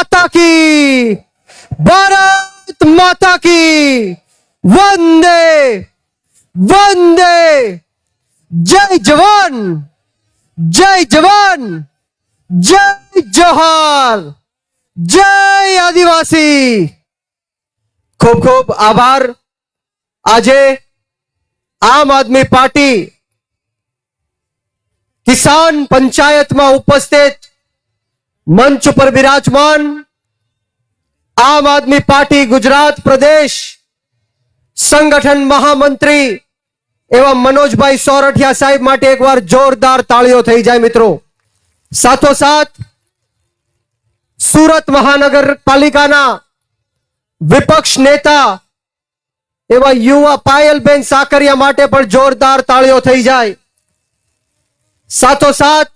માતા કી ભારત માતા કી વંદે વંદે જય જવાન જય જવાન જય જોહાર જય આદિવાસી ખૂબ ખૂબ આભાર આજે આમ આદમી પાર્ટી કિસાન પંચાયતમાં ઉપસ્થિત મંચ ઉપર બિરાજમાન આમ આદમી પાર્ટી ગુજરાત પ્રદેશ સંગઠન મહામંત્રી એવા મનોજભાઈ સોરઠિયા સાહેબ માટે એકવાર જોરદાર તાળીઓ થઈ જાય મિત્રો. સાથોસાથ સુરત મહાનગરપાલિકાના વિપક્ષ નેતા એવા યુવા પાયલબેન સાકરિયા માટે પણ જોરદાર તાળીઓ થઈ જાય. સાથોસાથ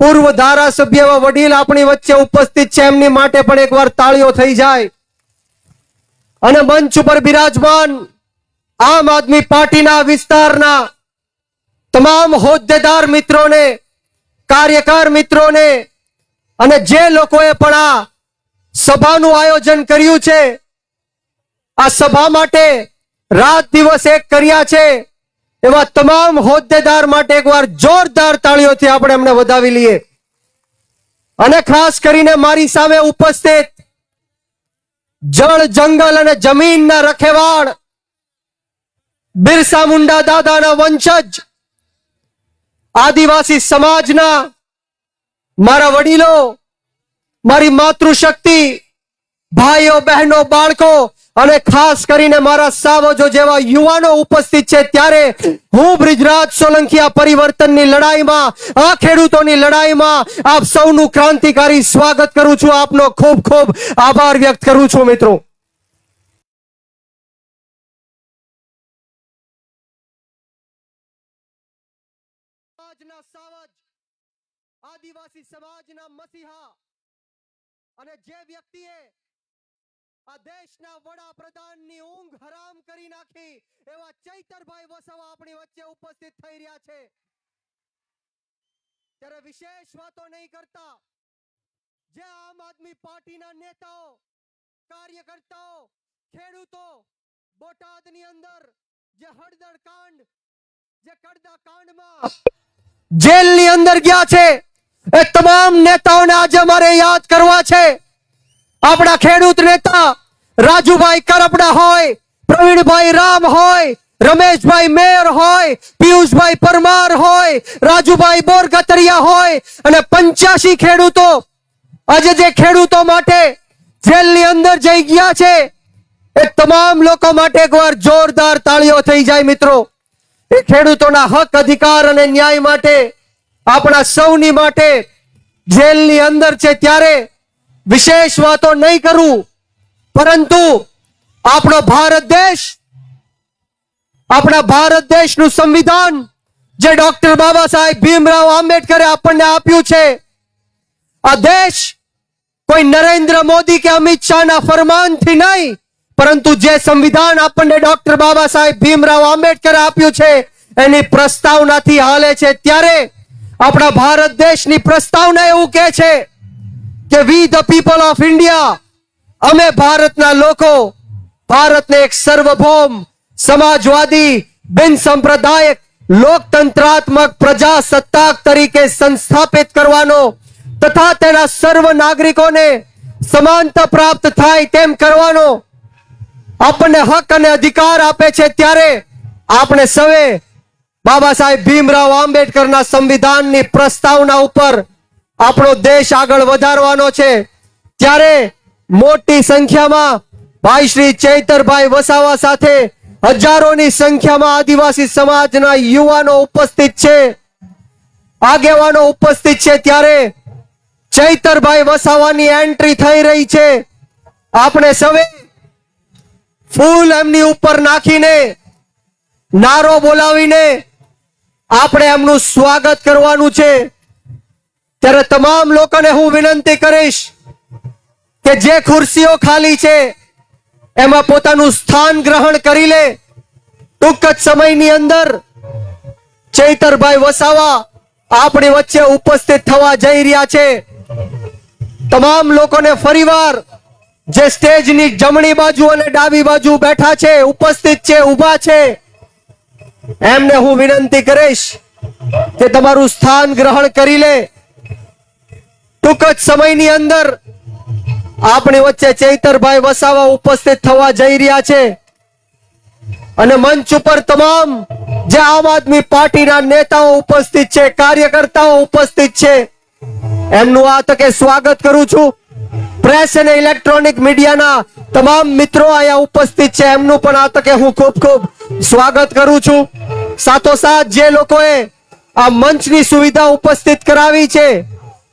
પૂર્વ ધારાસભ્ય એવા વડીલ આપણી વચ્ચે ઉપસ્થિત છે. એમની માટે પણ એકવાર તાળીઓ થઈ જાય. અને મંચ ઉપર બિરાજમાન આમ આદમી પાર્ટીના વિસ્તારના તમામ હોદ્દેદાર મિત્રોને, કાર્યકર મિત્રોને અને જે લોકોએ પણ આ સભાનું આયોજન કર્યું છે, આ સભા માટે રાત દિવસ એક કર્યા છે. એવા તમામ હોદ્દેદાર માટે એકવાર જોરદાર તાળીઓથી આપણે એમને વધાવી લઈએ. અને ખાસ કરીને મારી સામે ઉપસ્થિત જળ, જંગલ અને જમીનના રખેવાળ બિરસા મુંડા દાદાના વંશજ, આદિવાસી સમાજના મારા વડીલો, મારી માતૃશક્તિ, ભાઈઓ, બહેનો, બાળકો અને ખાસ કરીને મારા સાવજો જેવા યુવાનો ઉપસ્થિત છે, ત્યારે હું બ્રિજરાજ સોલંકિયા પરિવર્તનની લડાઈમાં, આ ખેડૂતોની લડાઈમાં આપ સૌનું ક્રાંતિકારી સ્વાગત કરું છું. આપનો ખૂબ ખૂબ આભાર વ્યક્ત કરું છું, મિત્રો. આદિવાસી સમાજના મસીહા અને જે વ્યક્તિએ આ દેશના વડાપ્રધાનની ઊંઘ હરામ કરી નાખી. એવા ચૈતરભાઈ વસાવા આપણી વચ્ચે ઉપસ્થિત થઈ રહ્યા છે. ત્યારે વિશેષ વાતો નહીં કરતા. જે આમ આદમી પાર્ટીના નેતાઓ, કાર્યકર્તાઓ, ખેડૂતો, બોટાદની અંદર, જે હળદર કાંડ, જે કડદા કાંડમાં જેલની અંદર ગયા છે, એ તમામ નેતાઓને આજે મારે યાદ કરવા છે. આપણા ખેડૂત નેતા રાજુભાઈ કરપડા હોય, પ્રવીણભાઈ રામ હોય, રમેશભાઈ મેર હોય, પિયુષભાઈ પરમાર હોય, રાજુભાઈ બોરગતરિયા હોય અને પંચ્યાસી ખેડૂતો આજે જે ખેડૂતો માટે જેલની અંદર જઈ ગયા છે, એ તમામ લોકો માટે એકવાર જોરદાર તાળીઓ થઈ જાય મિત્રો. એ ખેડૂતોના હક, અધિકાર અને ન્યાય માટે, આપણા સૌની માટે જેલની અંદર છે ત્યારે વિશેષ વાતો નહીં કરું, પરંતુ આપણો ભારત દેશ, આપણા ભારત દેશનું સંવિધાન જે ડોક્ટર બાબા સાહેબ ભીમરાવ આંબેડકરે આપણને આપ્યું છે, આ દેશ કોઈ નરેન્દ્ર મોદી કે અમિત શાહના ફરમાનથી નહીં, પરંતુ જે સંવિધાન આપણને ડોક્ટર બાબા સાહેબ ભીમરાવ આંબેડકરે આપ્યું છે, એની પ્રસ્તાવનાથી હાલે છે. ત્યારે આપણા ભારત દેશની પ્રસ્તાવના એવું કહે છે કે we the people of India અમે ભારતના લોકો, ભારતને એક સર્વભૌમ, સમાજવાદી, બિન સંપ્રદાયક, લોકતંત્રાત્મક પ્રજાસત્તાક તરીકે સંસ્થાપિત કરવાનો તથા તેના સર્વ નાગરિકોને સમાનતા પ્રાપ્ત થાય તેમ કરવાનો આપણને હક અને અધિકાર આપે છે ત્યારે આપણે સૌએ બાબા સાહેબ ભીમરાવ આંબેડકરના સંવિધાનની પ્રસ્તાવના ઉપર આપણો દેશ આગળ વધારવાનો છે. ત્યારે મોટી સંખ્યામાં ભાઈ શ્રી ચૈતરભાઈ વસાવા સાથે હજારોની સંખ્યામાં આદિવાસી સમાજના યુવાનો ઉપસ્થિત છે. આગેવાનો ઉપસ્થિત છે ત્યારે ચૈતરભાઈ વસાવાની એન્ટ્રી થઈ રહી છે. આપણે સૌએ ફૂલ એમની ઉપર નાખીને, નારો બોલાવીને આપણે એમનું સ્વાગત કરવાનું છે. ત્યારે તમામ લોકોને હું વિનંતી કરીશ કે જે ખુરશીઓ ખાલી છે, એમાં પોતાનું સ્થાન ગ્રહણ કરી લે. ટૂંક જ સમયની અંદર ચૈતરભાઈ વસાવા આપણી વચ્ચે ઉપસ્થિત થવા જઈ રહ્યા છે. તમામ લોકોને ફરીવાર જે સ્ટેજની જમણી બાજુ અને ડાબી બાજુ બેઠા છે, ઉપસ્થિત છે, ઊભા છે, એમને હું વિનંતી કરીશ કે તમારું સ્થાન ગ્રહણ કરી લે. ટૂંક જ સમયની અંદર આપણી વચ્ચે ચૈતરભાઈ વસાવા ઉપસ્થિત થવા જઈ રહ્યા છે. અને મંચ ઉપર તમામ જે આમ આદમી પાર્ટીના નેતાઓ ઉપસ્થિત છે, કાર્યકર્તાઓ ઉપસ્થિત છે, એમનું આ તકે સ્વાગત કરું છું. પ્રેસ અને ઇલેક્ટ્રોનિક મીડિયાના તમામ મિત્રો અહીંયા ઉપસ્થિત છે, એમનું પણ આ તકે હું ખૂબ ખૂબ સ્વાગત કરું છું. સાથોસાથ જે લોકોએ આ મંચની સુવિધા ઉપસ્થિત કરાવી છે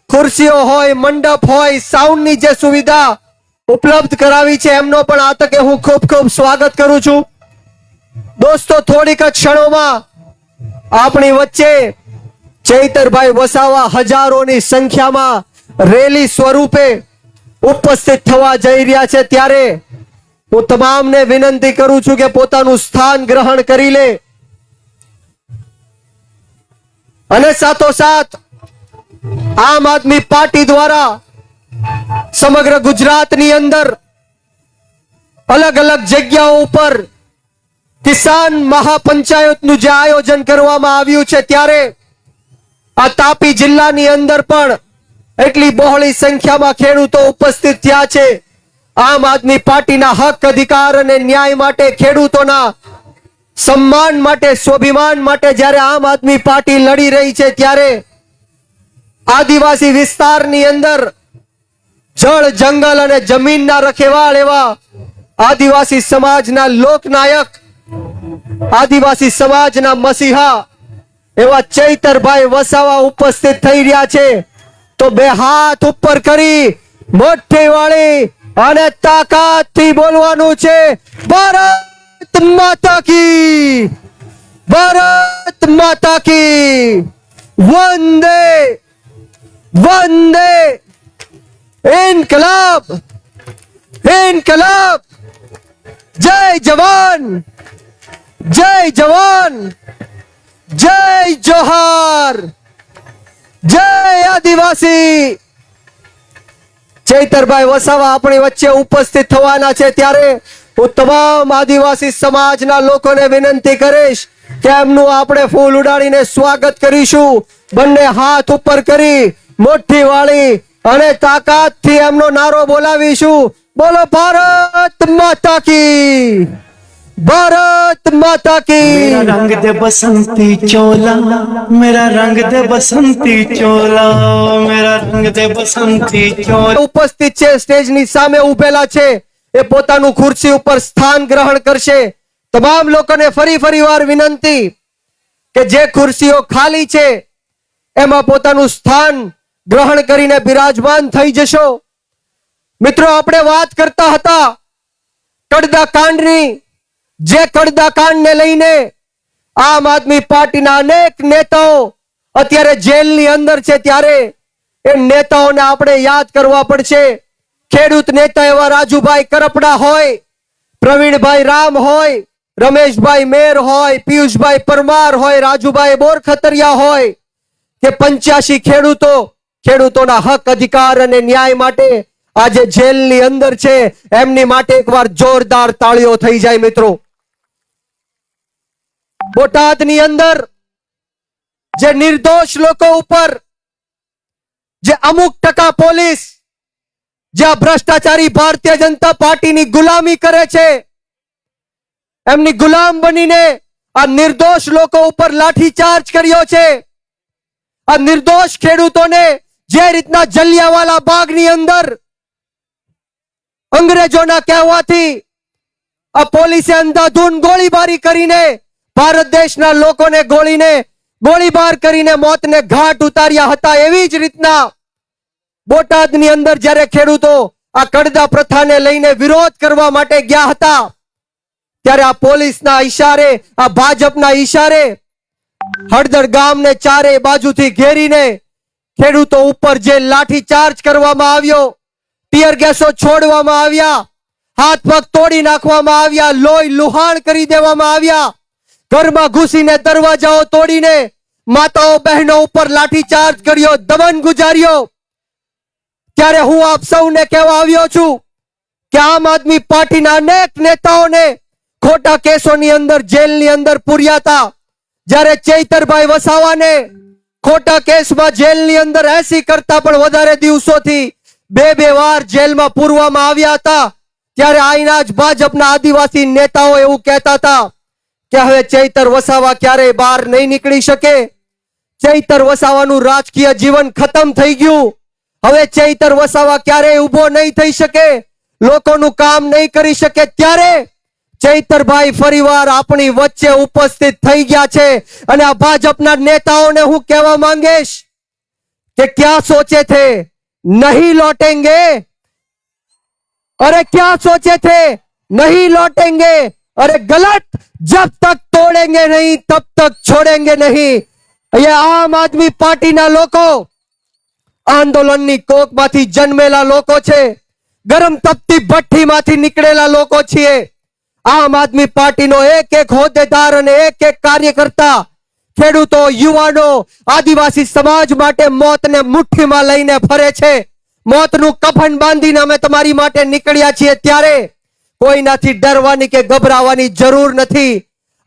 ખુરશીઓ હોય, મંડપ હોય સાઉન્ડની જે સુવિધા ઉપલબ્ધ કરાવી છે, એમનો પણ આ તકે હું ખૂબ ખૂબ સ્વાગત કરું છું. દોસ્તો, થોડીક જ ક્ષણોમાં આપણી વચ્ચે ચૈતરભાઈ વસાવા હજારોની સંખ્યામાં રેલી સ્વરૂપે ઉપસ્થિત થવા જઈ રહ્યા છે. ત્યારે હું તમામને વિનંતી કરું છું કે પોતાનું સ્થાન ગ્રહણ કરી લે. અને સાથોસાથ આમ આદમી પાર્ટી દ્વારા સમગ્ર ગુજરાતની અંદર અલગ અલગ જગ્યાઓ ઉપર કિસાન મહાપંચાયતનું જે આયોજન કરવામાં આવ્યું છે, ત્યારે આ તાપી જિલ્લાની અંદર પણ એટલી બહોળી સંખ્યામાં ખેડૂતો ઉપસ્થિત થયા છે. આમ આદમી પાર્ટીના હક અધિકાર અને ન્યાય માટે, ખેડૂતોના સન્માન માટે, સ્વાભિમાન માટે જ્યારે આમ આદમી પાર્ટી લડી રહી છે, ત્યારે આદિવાસી વિસ્તારની અંદર જળ, જંગલ અને જમીનના રખેવાળ એવા આદિવાસી સમાજના લોકનાયક, આદિવાસી સમાજના મસીહા એવા ચૈતરભાઈ વસાવા ઉપસ્થિત થઈ રહ્યા છે. તો બે હાથ ઉપર કરી મોટી વાળી અને તાકાતથી બોલવાનું છે, ભારત માતા કી, ભારત માતા કી, વંદે વંદે ઇન્કલાબ ઇન્કલાબ જય જવાન જય જવાન જય જોહાર જય આદિવાસી ચૈતરભાઈ વસાવા આપણી વચ્ચે ઉપસ્થિત થવાના છે ત્યારે હું તમામ આદિવાસી સમાજના લોકોને વિનંતી કરીશ કે એમનું આપણે ફૂલ ઉડાડીને સ્વાગત કરીશું બંને હાથ ઉપર કરી મુઠ્ઠી વાળી અને તાકાતથી એમનો નારો બોલાવીશું. બોલો ભારત માતા કી. ભારત માતા કી. રંગ દે બસંતી ચોલા મેરા રંગ દે બસંતી ચોલા મેરા રંગ દે બસંતી ચોલા. ઉપસ્થિત છે સ્ટેજની સામે ઉભેલા છે. એ પોતાનું ખુરશી ઉપર સ્થાન ગ્રહણ કરશે. તમામ લોકોને ફરી ફરી વાર વિનંતી કે જે ખુરશીઓ ખાલી છે એમાં પોતાનું સ્થાન ગ્રહણ કરીને બિરાજમાન થઈ જશો. મિત્રો, આપણે વાત કરતા હતા કડદા કાંડની જે કડદા કાંડને લઈને આમ આદમી પાર્ટીના અનેક નેતાઓ અત્યારે જેલની અંદર છે ત્યારે એ નેતાઓને આપણે યાદ કરવા પડશે. ખેડૂત નેતા એવા રાજુભાઈ કરપડા હોય, પ્રવીણભાઈ રામ હોય, રમેશભાઈ મેર હોય, પિયુષભાઈ પરમાર હોય, રાજુભાઈ બોરખતરિયા હોય, કે પંચ્યાસી ખેડૂતો ખેડૂતોના હક, અધિકાર અને ન્યાય માટે આજે જેલની અંદર છે. એમની માટે એકવાર જોરદાર તાળીઓ થઈ જાય મિત્રો. બોટાદની અંદર જે નિર્દોષ લોકો ઉપર જે અમુક ટકા પોલીસ, જે ભ્રષ્ટાચારી ભારતીય જનતા પાર્ટીની ગુલામી કરે છે, એમની ગુલામ બનીને આ નિર્દોષ લોકો ઉપર લાઠીચાર્જ કર્યો છે. આ નિર્દોષ ખેડૂતોને જે રીતના જલિયાવાલા બાગની અંદર અંગ્રેજોના કહેવાથી આ પોલીસે અંધાધૂન ગોળીબારી કરીને ભારત દેશના લોકોને ગોળીને, ગોળીબાર કરીને મોતને ઘાટ ઉતાર્યા હતા એવી જ રીતના બોટાદની અંદર જ્યારે ખેડૂતો આ કડદા પ્રથાને લઈને વિરોધ કરવા માટે ગયા હતા, ત્યારે આ પોલીસના ઈશારે, આ ભાજપના ઈશારે હળદર ગામને ચારે બાજુથી ઘેરીને ખેડૂતો ઉપર જે લાઠી ચાર્જ કરવામાં આવ્યો, ટીયર ગેસો છોડવામાં આવ્યા, હાથ પગ તોડી નાખવામાં આવ્યા, લોહી લુહાણ કરી દેવામાં આવ્યા, ઘરમાં ઘૂસીને દરવાજાઓ તોડીને માતાઓ બહેનો ઉપર લાઠી ચાર્જ કર્યો, દમન ગુજાર્યો. ત્યારે હું આપ સૌને કહેવા આવ્યો છું કે આમ આદમી પાર્ટીના અનેક નેતાઓને ખોટા કેસોની અંદર, જેલની અંદર પૂર્યા હતા. જ્યારે ચૈતરભાઈ વસાવાને ખોટા કેસમાં જેલની અંદર એસી કરતા પણ વધારે દિવસોથી બે બે વાર જેલમાં પૂરવામાં આવ્યા હતા. ત્યારે આઈના જ ભાજપના આદિવાસી નેતાઓ એવું કહેતા હતા કે હવે ચૈતર વસાવા ક્યારેય બહાર નહીં નીકળી શકે. ચૈતર વસાવાનું રાજકીય જીવન ખતમ થઈ ગયું. હવે ચૈતર વસાવા ક્યારેય ઊભો નહીં થઈ શકે. લોકોનું કામ નહીં કરી શકે ત્યારે ચૈતરભાઈ ફરીવાર આપણી વચ્ચે ઉપસ્થિત થઈ ગયા છે અને આ ભાજપના નેતાઓને હું કહેવા માંગીશ કે ક્યાં સોચે થે નહીં લૌટેંગે? અરે ક્યાં સોચે થે નહીં લૌટેંગે? અરે ગલત? જબ તક તોડેંગે નહીં, તબ તક છોડેંગે નહીં. અહીંયા આમ આદમી પાર્ટીના લોકો આંદોલનની કોકમાંથી જન્મેલા લોકો છે. ગરમ તપતી ભઠ્ઠી માંથી નીકળેલા લોકો છીએ. આમ આદમી પાર્ટીનો એક એક હોદ્દેદાર અને એક એક કાર્યકર્તા, ખેડૂતો, યુવાનો, આદિવાસી સમાજ માટે મોતને મુઠ્ઠીમાં લઈને ફરે છે. મોતનું કફન બાંધીને અમે તમારી માટે નીકળ્યા છીએ ત્યારે કોઈનાથી ડરવાની કે ગભરાવાની જરૂર નથી.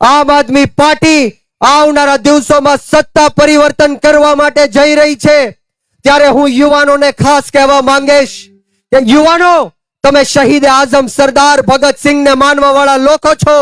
આમ આદમી પાર્ટી આવનારા દિવસોમાં સત્તા પરિવર્તન કરવા માટે જઈ રહી છે. ત્યારે હું યુવાનોને ખાસ કહેવા માંગીશ કે યુવાનો તમે શહીદ આઝમ સરદાર ભગતસિંહને માનવા વાળા લોકો છો.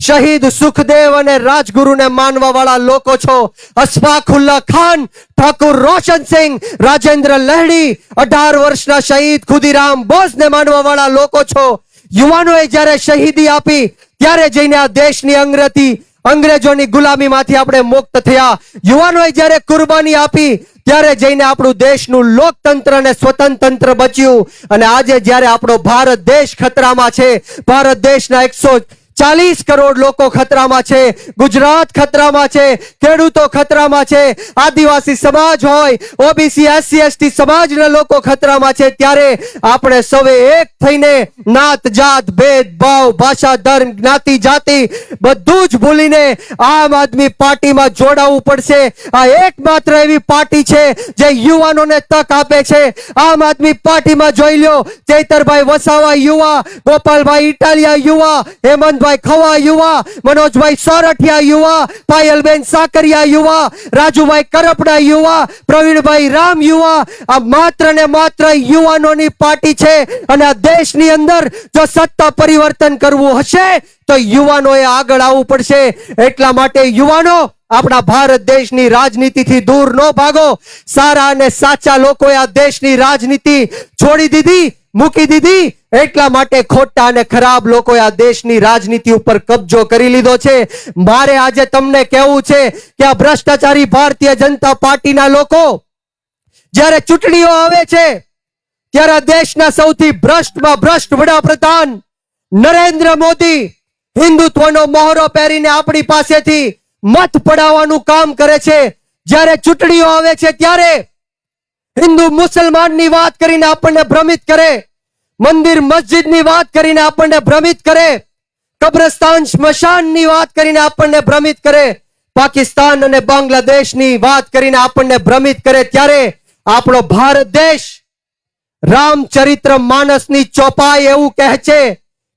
શહીદ સુખદેવ અને રાજગુરુને માનવા વાળા લોકો છો. અશફાકુલ્લા ખાન, ઠાકુર રોશનસિંહ રાજેન્દ્ર લહેડી, અઢાર વર્ષના શહીદ ખુદીરામ બોઝને માનવા વાળા લોકો છો. યુવાનોએ જ્યારે શહીદી આપી, ત્યારે જઈને આ દેશની અંગ્રેજી અંગ્રેજોની ગુલામીમાંથી આપણે મુક્ત થયા. યુવાનોએ જ્યારે કુરબાની આપી, ત્યારે જઈને આપણું દેશનું લોકતંત્ર અને સ્વતંત્ર બચ્યું. અને આજે જ્યારે આપણો ભારત દેશ ખતરામાં છે, ભારત દેશના એકસો ચાલીસ કરોડ લોકો ખતરામાં છે. ગુજરાત ખતરામાં છે. ખેડૂતો ખતરામાં છે. આદિવાસી સમાજ હોય, ઓબીસી, એસસી, એસટી સમાજના લોકો ખતરામાં છે. ત્યારે આપણે સૌએ એક થઈને નાત, જાત ભેદભાવ ભાષા, ધર્મ, જ્ઞાતિ, જાતિ બધું જ ભૂલીને આમ આદમી પાર્ટીમાં જોડાવવું પડશે. આ એકમાત્ર એવી પાર્ટી છે જે યુવાનોને તક આપે છે. આમ આદમી પાર્ટીમાં જોઈ લ્યો. ચૈતરભાઈ વસાવા યુવા, ગોપાલભાઈ ઇટાલિયા યુવા હેમંતભાઈ ખવા યુવા, મનોજભાઈ સોરઠિયા યુવા, પાયલબેન સાકરિયા યુવા, રાજુભાઈ કરપડા યુવા, પ્રવીણભાઈ રામ યુવા, આ માત્ર ને માત્ર યુવાનોની પાર્ટી છે અને આ દેશની અંદર જો સત્તા પરિવર્તન કરવું હશે, તો યુવાનોએ આગળ આવવું પડશે. એટલા માટે યુવાનો, આપણા ભારત દેશની રાજનીતિથી દૂર ન ભાગો. સારા અને સાચા લોકોએ આ દેશની રાજનીતિ છોડી દીધી. મૂકી દીધી. એટલા માટે ખોટા અને ખરાબ લોકોએ આ દેશની રાજનીતિ ઉપર કબજો કરી લીધો છે. મારે આજે તમને કહેવું છે કે આ ભ્રષ્ટાચારી ભારતીય જનતા પાર્ટીના લોકો જ્યારે ચૂંટણીઓ આવે છે, ત્યારે દેશના સૌથી ભ્રષ્ટમાં ભ્રષ્ટ વડાપ્રધાન નરેન્દ્ર મોદી હિન્દુત્વનો મહોરો પહેરીને આપણી પાસેથી મત પડાવવાનું કામ કરે છે. જ્યારે ચૂંટણીઓ આવે છે, ત્યારે હિન્દુ મુસલમાનની વાત કરીને આપણને ભ્રમિત કરે. મંદિર મસ્જિદની વાત કરીને આપણને ભ્રમિત કરે. કબ્રસ્તાન સ્મશાનની વાત કરીને આપણને ભ્રમિત કરે. પાકિસ્તાન અને બાંગ્લાદેશની વાત કરીને આપણને ભ્રમિત કરે ત્યારે આપણો ભારત દેશ રામચરિત્ર માનસની ચોપાઈ એવું કહે છે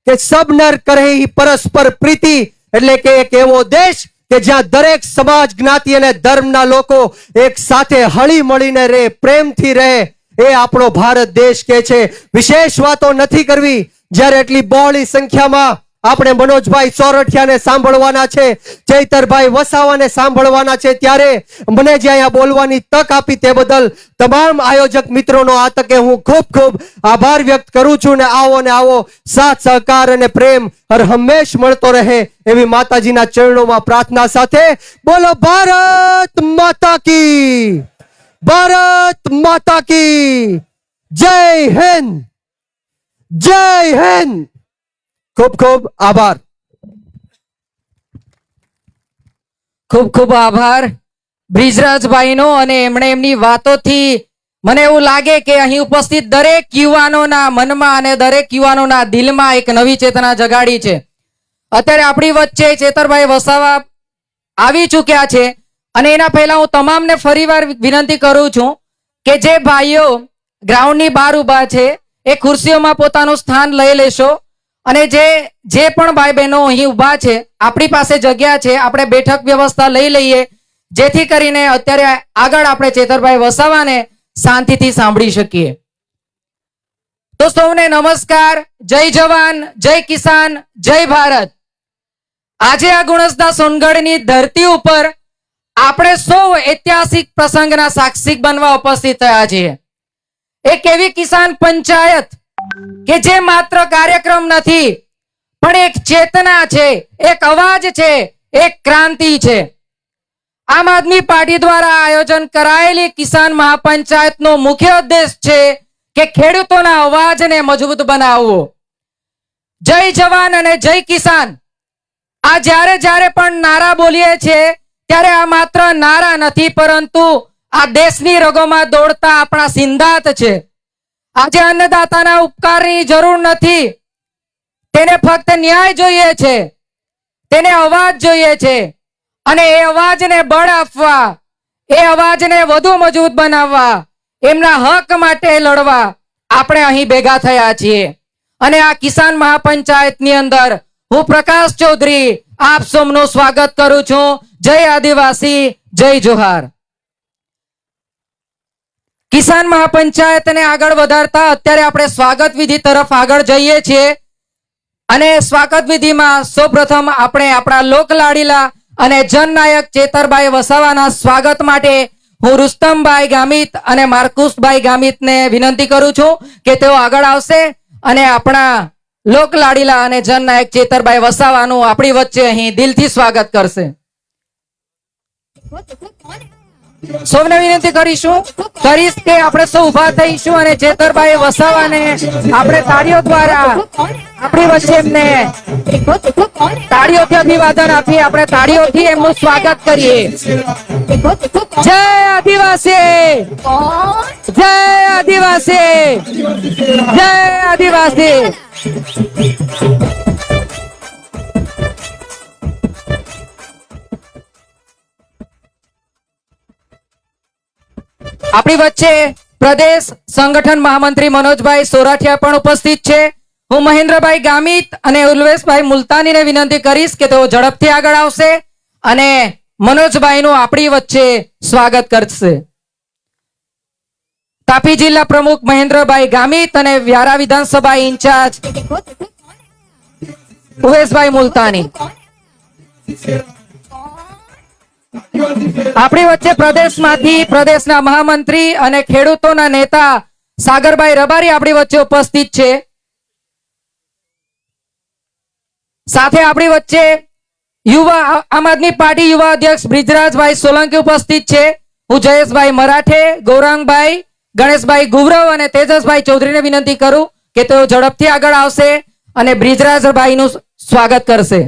કે સબ નર કરે પરસ્પર પ્રીતિ એટલે કે એક એવો દેશ કે જ્યાં દરેક સમાજ જ્ઞાતિ અને ધર્મના લોકો એક સાથે હળી મળીને રહે, પ્રેમથી રહે, એ આપણો ભારત દેશ કે છે. વિશેષ વાતો નથી કરવી. જ્યારે એટલી બહોળી સંખ્યામાં આપણે મનોજભાઈ સોરઠિયાને સાંભળવાના છે, ચૈતરભાઈ વસાવાને સાંભળવાના છે. ત્યારે મને જે અહીંયા બોલવાની તક આપી તે બદલ તમામ આયોજક મિત્રોનો આ તકે હું ખૂબ ખૂબ આભાર વ્યક્ત કરું છું ને આવો ને આવો સાથ, સહકાર અને પ્રેમ હર હંમેશ મળતો રહે એવી માતાજીના ચરણોમાં પ્રાર્થના સાથે બોલો, ભારત માતા કી, ભારત માતા કી, જય હિન્દ જય હિન્દ. ખૂબ ખૂબ આભાર. ખૂબ ખૂબ આભાર. બ્રિજરાજભાઈનો અને એમણે એમની વાતોથી મને એવું લાગે કે અહીં ઉપસ્થિત દરેક યુવાનોના મનમાં અને દરેક યુવાનોના દિલમાં એક નવી ચેતના જગાડી છે. અત્યારે આપણી વચ્ચે ચેતરભાઈ વસાવા આવી ચૂક્યા છે અને એના પહેલા હું તમામને ફરીવાર વિનંતી કરું છું કે જે ભાઈઓ ગ્રાઉન્ડની બહાર ઊભા છે, એ ખુરશીઓમાં પોતાનું સ્થાન લઈ લેશો. અને જે જે પણ ભાઈ બહેનો અહીં ઊભા છે, આપણી પાસે જગ્યા છે, આપણે બેઠક વ્યવસ્થા લઈ લઈએ, જેથી કરીને અત્યારે આગળ આપણે ચેતરભાઈ વસાવાને શાંતિથી સાંભળી શકીએ. તો સૌને નમસ્કાર, જય જવાન, જય કિસાન, જય ભારત. આજે આ ગુણસદા સોનગઢની ધરતી ઉપર આપણે સૌ ઐતિહાસિક પ્રસંગના સાક્ષી બનવા ઉપસ્થિત થયા છીએ. એક એવી કિસાન પંચાયત કે જે માત્ર કાર્યક્રમ નથી, પણ એક ચેતના છે, એક અવાજ છે, એક ક્રાંતિ છે. આમ આદમી પાર્ટી દ્વારા આયોજન કરાયેલી કિસાન મહાપંચાયતનો મુખ્ય ઉદ્દેશ છે કે ખેડૂતોના અવાજને મજબૂત બનાવવો. જય જવાન અને જય કિસાન. આ જ્યારે જ્યારે પણ નારા બોલીએ છીએ, ત્યારે આ માત્ર નારા નથી, પરંતુ આ દેશની રગોમાં દોડતા આપણા સિંધાત છે. આજે અન્નદાતાના ઉપકારની જરૂર નથી. તેને ફક્ત ન્યાય જોઈએ છે. તેને અવાજ જોઈએ છે. અને એ અવાજને બળ આપવા, એ અવાજને વધુ મજબૂત બનાવવા, એમના હક માટે લડવા આપણે અહીં ભેગા થયા છીએ. અને આ કિસાન મહાપંચાયતની અંદર હું પ્રકાશ ચૌધરી આપ સૌનું સ્વાગત કરું છું. જય આદિવાસી, જય જોહાર. કિસાન મહાપંચાયતને આગળ વધારતા અત્યારે આપણે સ્વાગત વિધિ તરફ આગળ જઈએ છીએ. અને સ્વાગત વિધિમાં સૌપ્રથમ આપણે આપણા લોકલાડીલા અને જનનાયક ચેતરભાઈ વસાવાના સ્વાગત માટે હું રુસ્તમભાઈ ગામિત અને માર્કુસભાઈ ગામિતને વિનંતી કરું છું કે તેઓ આગળ આવશે અને આપણા લોકલાડીલા અને જનનાયક ચેતરભાઈ વસાવાનું આપણી વચ્ચે અહીં દિલથી સ્વાગત કરશે. સૌને વિનંતી કરીશું, કરીશ કે આપણે સૌ ઊભા થઈશું અને જેતરભાઈ વસાવાને આપણે તાળીઓ દ્વારા આપણી વચ્ચે એમને તાળીઓથી અભિવાદન આપી આપણે તાળીઓથી એમનું સ્વાગત કરીએ. જય આદિવાસી! જય આદિવાસી! જય આદિવાસી! આપણી વચ્ચે પ્રદેશ સંગઠન મહામંત્રી મનોજભાઈ સોરાઠિયા પણ ઉપસ્થિત છે. હું મહેન્દ્રભાઈ ગામિત અને ઉલ્વેશભાઈ મુલતાનીને વિનંતી કરીશ કે તેઓ ઝડપથી આગળ આવશે અને મનોજભાઈનું આપણી વચ્ચે સ્વાગત કરશે. તાપી જિલ્લા પ્રમુખ મહેન્દ્રભાઈ ગામિત અને વ્યારા વિધાનસભા ઇન્ચાર્જ ઉવેશભાઈ મુલતાની. આપણી વચ્ચે પ્રદેશમાંથી પ્રદેશના મહામંત્રી અને ખેડૂતોના નેતા સાગરભાઈ રબારી આપણી વચ્ચે ઉપસ્થિત છે. સાથે આપણી વચ્ચે યુવા આમ આદમી પાર્ટી યુવા અધ્યક્ષ બ્રિજરાજભાઈ સોલંકી ઉપસ્થિત છે. હું જયેશભાઈ મરાઠે, ગૌરાંગભાઈ, ગણેશભાઈ ગુવરવ અને તેજસભાઈ ચૌધરીને વિનંતી કરું કે તેઓ ઝડપથી આગળ આવશે અને બ્રિજરાજભાઈનું સ્વાગત કરશે.